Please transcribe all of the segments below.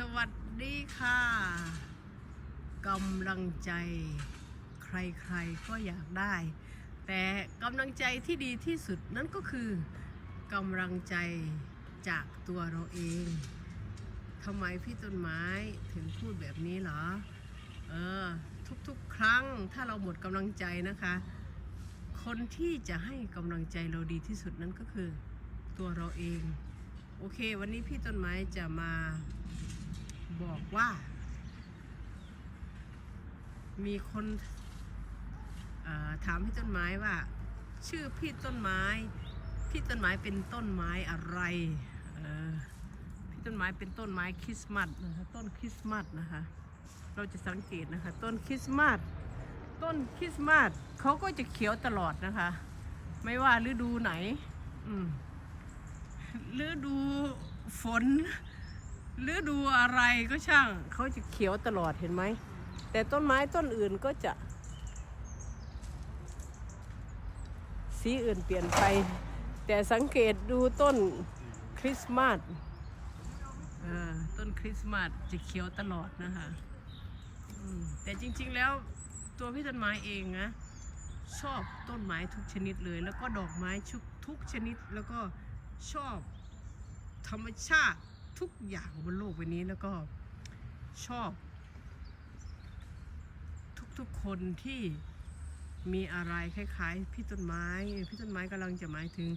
สวัสดีค่ะกำลังใจ ใครๆก็อยากได้ แต่กำลังใจที่ดีที่สุดนั่นก็คือกำลังใจจากตัวเราเองทำไมพี่ต้นไม้ถึงพูดแบบนี้เหรอเออทุกๆ ครั้งถ้าเราหมดกำลังใจนะคะ คนที่จะให้กำลังใจเราดีที่สุดนั่นก็คือตัวเราเอง โอเค วันนี้พี่ต้นไม้จะมา บอกว่า มีคนถามพี่ต้นไม้ว่า ชื่อพี่ต้นไม้ พี่ต้นไม้เป็นต้นไม้อะไรพี่ต้นไม้เป็นต้นไม้คริสต์มาสนะคะต้นคริสต์มาสนะคะ เราจะสังเกตนะคะ ต้นคริสต์มาสต้นคริสต์มาสเขาก็จะเขียวตลอดนะคะ ไม่ว่าฤดูไหน อืมฤดูฝน ฤดูอะไรก็ช่าง เขาจะเขียวตลอดเห็นไหม แต่ต้นไม้ต้นอื่นก็จะ สีอื่นเปลี่ยนไป แต่สังเกตดูต้นคริสต์มาสต้นคริสต์มาสจะเขียวตลอดนะคะแต่จริง ๆ แล้วตัวพี่ต้นไม้เองนะชอบต้นไม้ทุกชนิดเลย แล้วก็ดอกไม้ชุกทุกชนิดแล้วก็ชอบธรรมชาติ ทุกอย่างบนโลกใบนี้แล้วก็ชอบ ทุกๆคนที่มีอะไรคล้ายๆ พี่ต้นไม้ พี่ต้นไม้กำลังจะหมายถึง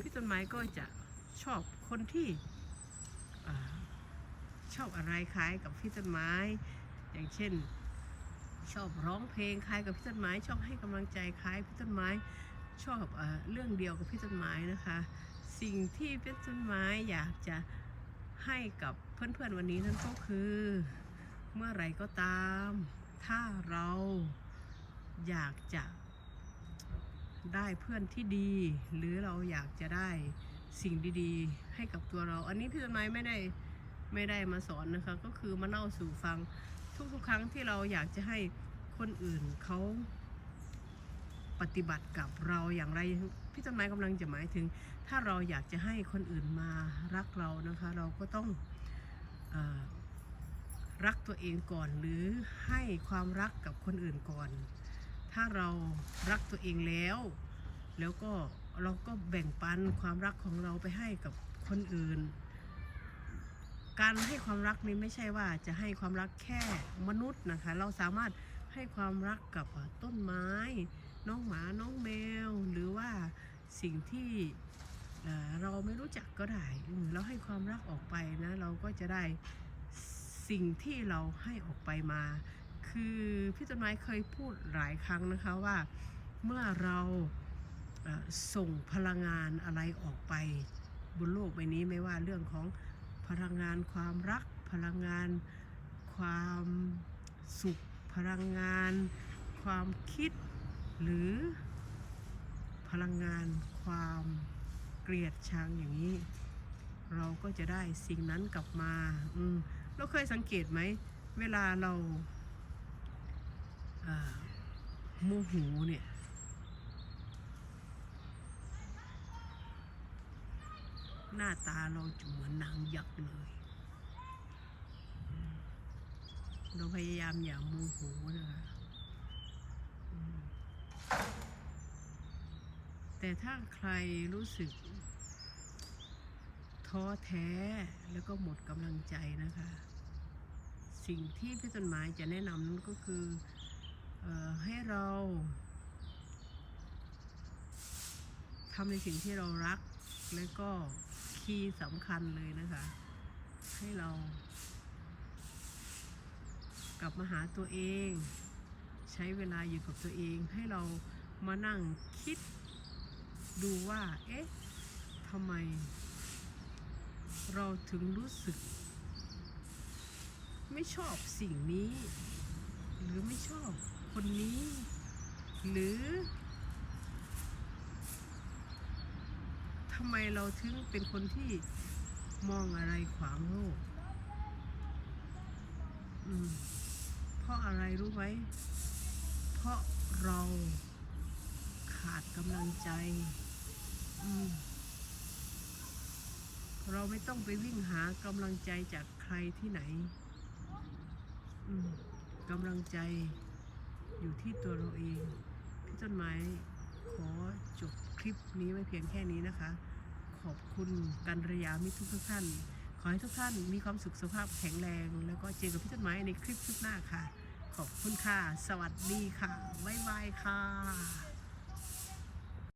พี่ต้นไม้ก็จะชอบคนที่อชอบอะไรคล้ายกับพี่ต้นไม้ อย่างเช่น ชอบร้องเพลงคล้ายกับพี่ต้นไม้ ชอบให้กำลังใจคล้ายพี่ต้นไม้ชอบอเรื่องเดียวกับพี่ต้นไม้นะคะ สิ่งที่พี่ต้นไม้อยากจะ ให้กับเพื่อนๆวันนี้นั่นก็คือ เมื่อไรก็ตาม ถ้าเราอยากจะได้เพื่อนที่ดี หรือเราอยากจะได้สิ่งดีๆ ให้กับตัวเรา อันนี้พี่ต้นไม้ไม่ได้ไม่ได้มาสอนนะคะ ก็คือมาเล่าสู่ฟังทุกๆครั้งที่เราอยากจะให้คนอื่นเขา ปฏิบัติกับเราอย่างไรพี่ต้นไม้กำลังจะหมายถึง ถ้าเราอยากจะให้คนอื่นมารักเรานะคะ เราก็ต้องอรักตัวเองก่อน หรือให้ความรักกับคนอื่นก่อน ถ้าเรารักตัวเองแล้ว แล้วก็เราก็แบ่งปันความรักของเราไปให้กับคนอื่น การให้ความรักนี้ไม่ใช่ว่าจะให้ความรักแค่มนุษย์นะคะ เราสามารถให้ความรักกับต้นไม้ น้องหมา น้องแมว หรือว่าสิ่งที่เราไม่รู้จักก็ได้เราให้ความรักออกไปนะเราก็จะได้สิ่งที่เราให้ออกไปมา คือพี่ต้นไม้เคยพูดหลายครั้งนะคะว่าเมื่อเราส่งพลังงานอะไรออกไปบนโลกใบนี้ไม่ว่าเรื่องของพลังงานความรัก พลังงานความสุข พลังงาน ความคิด หรือพลังงานความเกลียดชังอย่างนี้ เราก็จะได้สิ่งนั้นกลับมาอืมเราเคยสังเกตไหม เวลาเราโมโหเนี่ยหน้าตาเราจะเหมือนนางยักษ์เลย เราพยายามอย่าโมโหนะคะอืม แต่ถ้าใครรู้สึก ท้อแท้แล้วก็หมดกำลังใจนะคะ สิ่งที่พี่ต้นไม้จะแนะนำนั่นก็คือออให้เราทำในสิ่งที่เรารักและก็คีย์สำคัญเลยนะคะ ให้เรา กลับมาหาตัวเอง ใช้เวลาอยู่กับตัวเองให้เรามานั่งคิด ดูว่า เอ๊ะทำไม เราถึงรู้สึก ไม่ชอบสิ่งนี้ หรือไม่ชอบคนนี้ หรือทำไมเราถึงเป็นคนที่มองอะไรขวางโลกเพราะอะไรรู้ไหม เพราะเราขาดกำลังใจ เราไม่ต้องไปวิ่งหากำลังใจจากใครที่ไหนกำลังใจอยู่ที่ตัวเราเอง พี่ต้นไม้ขอจบคลิปนี้ไว้เพียงแค่นี้นะคะ ขอบคุณกันระยามิตรทุกท่าน ขอให้ทุกท่านมีความสุขสุขภาพแข็งแรง แล้วก็เจอกับพี่ต้นไม้ในคลิปคลิปหน้าค่ะ ขอบคุณค่ะ สวัสดีค่ะ บ๊ายบายค่ะ